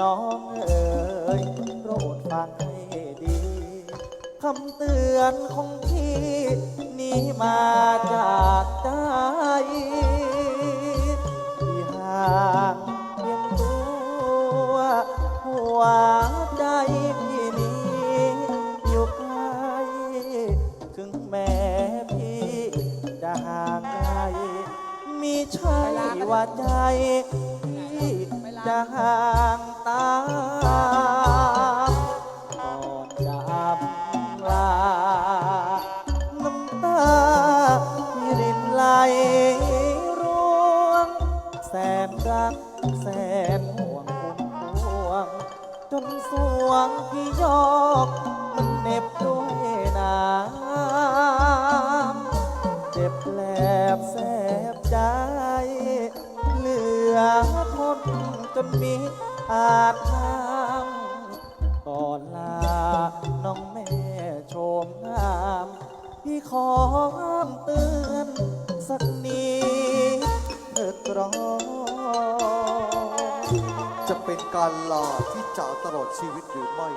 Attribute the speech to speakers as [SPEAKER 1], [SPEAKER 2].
[SPEAKER 1] น้องเอ๋ยโปรดฟังให้ดีคำเตือนของพี่นี้มาจากใจที่ห่างเพียงตัวหัวใจพี่นี้อยู่ไกลถึงแม้พี่จะห่างไกลมีใช่ว่าใจพี่ จะห่างตาก่อนจะอำลา น้ำตาที่รินไหลร่วง แสนรักแสนห่วงห่วงห่วง จนสวงพี่ยอกมันเหน็บด้วยน้ำเจ็บแลบแสบใจ นมีอาจห้ามก่อนลาน้องแม่โชมงาม พี่ขอห้ามเตือนสักนิดเถิดรอง
[SPEAKER 2] จะเป็นการลาที่จ๋าตลอดชีวิตหรือไม่